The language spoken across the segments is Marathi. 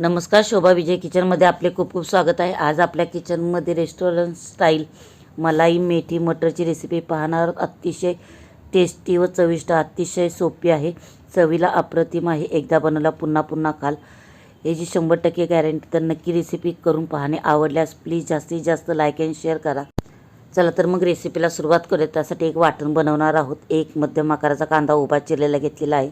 नमस्कार शोभा विजय किचनमध्ये आपले खूप खूप स्वागत आहे. आज आपल्या किचनमध्ये रेस्टॉरंट स्टाईल मलाई मेथी मटरची रेसिपी पाहणार अतिशय टेस्टी व चविष्ट अतिशय सोपी आहे. चवीला अप्रतिम आहे. एकदा बनवला पुन्हा पुन्हा खाल. याची शंभर टक्के गॅरंटी तर नक्की रेसिपी करून पाहणे आवडल्यास प्लीज जास्तीत जास्त लाईक अँड शेअर करा. चला तर मग रेसिपीला सुरुवात करूया. त्यासाठी एक वाटण बनवणार आहोत. एक मध्यम आकाराचा कांदा उभा चिरलेला घेतलेला आहे.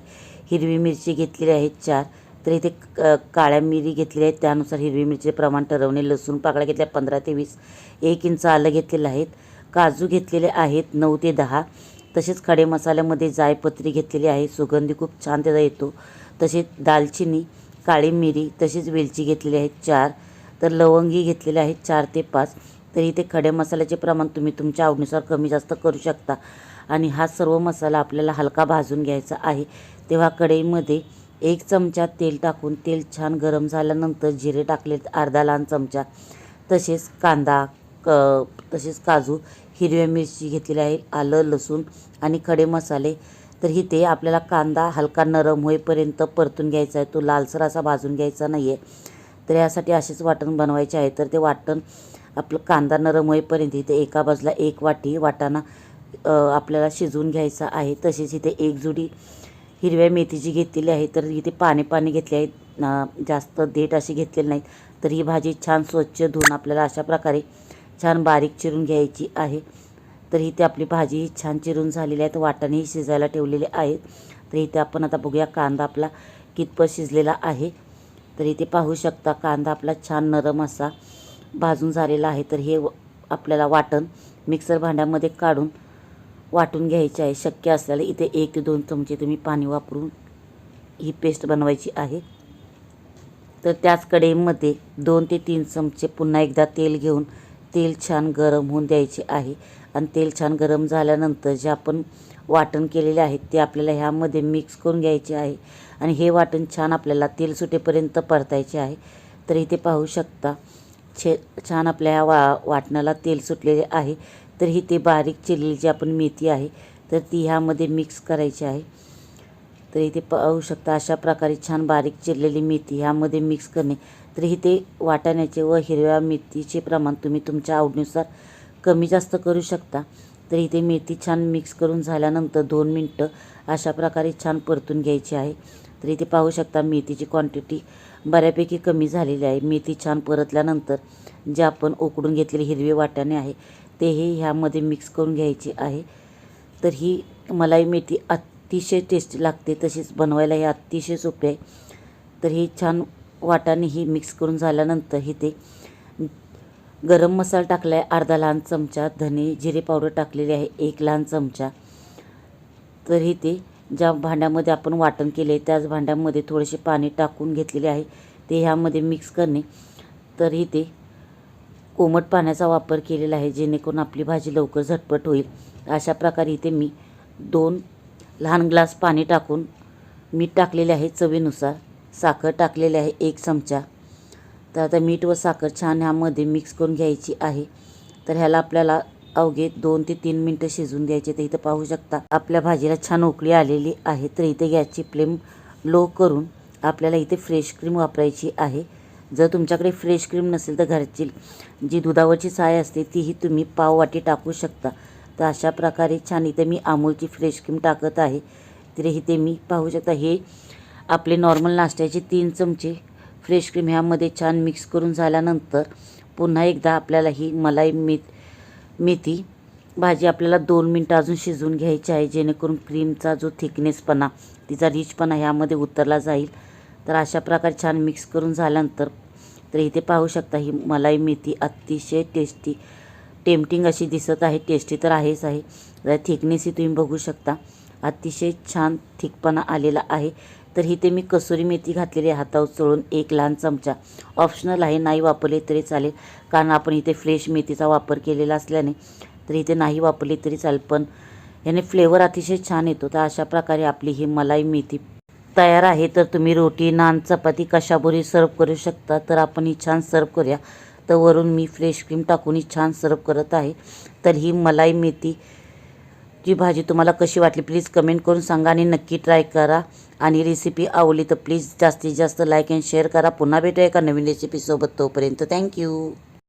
हिरवी मिरची घेतलेली आहे चार. तर इथे क- काळ्या मिरी घेतलेल्या आहेत. त्यानुसार हिरवी मिरचीचे प्रमाण ठरवणे लसूण पाकळ्या घेतल्या पंधरा ते वीस एक इंच आलं घेतलेलं आहेत. काजू घेतलेले आहेत नऊ ते दहा. तसेच खडे मसाल्यामध्ये जायपत्री घेतलेली आहे. सुगंधी खूप छान त्याचा येतो. तसेच दालचिनी काळी मिरी तसेच वेलची घेतलेली आहेत चार. तर लवंगी घेतलेले आहेत चार ते पाच. तर इथे खडे मसाल्याचे प्रमाण तुम्ही तुमच्या आवडीनुसार कमी जास्त करू शकता. आणि हा सर्व मसाला आपल्याला हलका भाजून घ्यायचा आहे. तेव्हा कढईमध्ये एक चमचा तेल टाकून तेल छान गरम झाल्यानंतर जिरे टाकले अर्धा लहान चमचा. तसेच कांदा क तसेच काजू हिरव्या मिरची घेतलेली आहे आलं लसूण आणि खडे मसाले. तर इथे आपल्याला कांदा हलका नरम होईपर्यंत परतून घ्यायचा आहे. तो लालसर असा भाजून घ्यायचा नाही आहे तर यासाठी असेच वाटण बनवायचे आहे. तर ते वाटण आपलं कांदा नरम होईपर्यंत इथे एका बाजूला एक वाटी वाटाणा आपल्याला शिजवून घ्यायचा आहे. तसेच इथे एक जुडी हिरव्या मेथीची घेतलेली आहे तर इथे पाणी पाणी घेतले आहेत. जास्त देठ अशी घेतलेली नाहीत. तर ही भाजी छान स्वच्छ धुवून आपल्याला अशा प्रकारे छान बारीक चिरून घ्यायची आहे. तर इथे आपली भाजी छान चिरून झालेली आहे. तर वाटाणेही शिजायला ठेवलेले आहेत. तर इथे आपण आता बघूया कांदा आपला कितपत शिजलेला आहे. तर इथे पाहू शकता कांदा आपला छान नरम असा भाजून झालेला आहे. तर हे आपल्याला वाटण मिक्सर भांड्यामध्ये काढून वाटून घ्यायचे आहे. शक्य असल्याला इथे एक ते दोन चमचे तुम्ही पाणी वापरून ही पेस्ट बनवायची आहे. तर त्याच कढईमध्ये दोन ते तीन चमचे पुन्हा एकदा तेल घेऊन तेल छान गरम होऊन द्यायचे आहे. आणि तेल छान गरम झाल्यानंतर जे आपण वाटण केलेले आहेत ते आपल्याला ह्यामध्ये मिक्स करून घ्यायचे आहे. आणि हे वाटण छान आपल्याला तेल सुटेपर्यंत परतायचे आहे. तर इथे पाहू शकता छे छान आपल्या ह्या वा वाटणाला तेल सुटलेले आहे. तर ही ते बारीक चिरलेली जी आपण मेथी आहे तर ती ह्यामध्ये मिक्स करायची आहे. तर इथे पाहू शकता अशा प्रकारे छान बारीक चिरलेली मेथी ह्यामध्ये मिक्स करणे. तर इथे वाटाण्याचे व हिरव्या मेथीचे प्रमाण तुम्ही तुमच्या आवडीनुसार कमी जास्त करू शकता. तर इथे मेथी छान मिक्स करून झाल्यानंतर दोन मिनटं अशा प्रकारे छान परतून घ्यायची आहे. तर इथे पाहू शकता मेथीची क्वांटिटी बऱ्यापैकी कमी झालेली आहे. मेथी छान परतल्यानंतर जे आपण उकडून घेतलेले हिरवे वाटाणे आहे तेही ह्यामध्ये मिक्स करून घ्यायचे आहे. तर ही मलाई मेथी अतिशय टेस्टी लागते तशीच बनवायला हे अतिशय सोपे आहे. तर ही छान वाटाणे ही मिक्स करून झाल्यानंतर ही ते गरम मसाला टाकला आहे अर्धा लहान चमचा धने जिरे पावडर टाकलेली आहे एक लहान चमचा. तर ही ते ज्या भांड्यामध्ये आपण वाटण केले त्याच भांड्यामध्ये थोडेसे पाणी टाकून घेतलेले आहे. ते ह्यामध्ये मिक्स करणे. तर ही ते कोमट पाण्याचा वापर केलेला आहे जेणेकरून आपली भाजी लवकर झटपट होईल. अशा प्रकारे इथे मी दोन लहान ग्लास पाणी टाकून मीठ टाकलेले आहे चवीनुसार. साखर टाकलेली आहे एक चमचा. तर आता मीठ व साखर छान ह्यामध्ये मिक्स करून घ्यायची आहे. तर ह्याला आपल्याला अवघे दोन ते तीन मिनटं शिजवून द्यायचे तर इथं पाहू शकता आपल्या भाजीला छान उकळी आलेली आहे. तर इथे गॅसची फ्लेम लो करून आपल्याला इथे फ्रेश क्रीम वापरायची आहे. जर तुमच्याकडे फ्रेश क्रीम नसेल तर घरची जी दुधावरची साय असते तीही तुम्ही पाववाटी टाकू शकता. तर अशा प्रकारे छान इथे मी अमूलची फ्रेश क्रीम टाकत आहे. तर इथे मी पाहू शकता हे आपले नॉर्मल नाश्त्याचे तीन चमचे फ्रेश क्रीम ह्यामध्ये छान मिक्स करून झाल्यानंतर पुन्हा एकदा आपल्याला ही मलाई मेथ मेथी भाजी आपल्याला दोन मिनटं अजून शिजवून घ्यायची आहे जेणेकरून क्रीमचा जो थिकनेसपणा तिचा रिचपणा ह्यामध्ये उतरला जाईल. तर अशा प्रकारे छान मिक्स करून झाल्यानंतर तर इथे पाहू शकता ही मलाई मेथी अतिशय टेस्टी टेम्पटिंग अशी दिसत आहे. टेस्टी तर आहेच आहे. थिकनेसही तुम्ही बघू शकता. अतिशय छान थिकपणा आलेला आहे. तर इथे मी कसुरी मेथी घातलेली हातावर चोळून एक लहान चमचा. ऑप्शनल आहे. नाही वापरले तरी चालेल. कारण आपण इथे फ्रेश मेथीचा वापर केलेला असल्याने तर इथे नाही वापरली तरी चालेल. पण याने फ्लेवर अतिशय छान येतो. तर अशा प्रकारे आपली ही मलाई मेथी तयार आहे तर तुम्ही रोटी नान चपाती कशाबरोबर सर्व करू शकता? तर आपण ही छान सर्व करूया. तर वरून मी फ्रेश क्रीम टाकून ही छान सर्व करत आहे. तर ही मलाई मेथी जी भाजी तुम्हाला कशी वाटली प्लीज कमेंट करून सांगा आणि नक्की ट्राय करा. आणि रेसिपी आवडली तर प्लीज जास्तीत जास्त लाईक अँड शेअर करा. पुन्हा भेटूया एका नवीन रेसिपीसोबत तोपर्यंत थँक्यू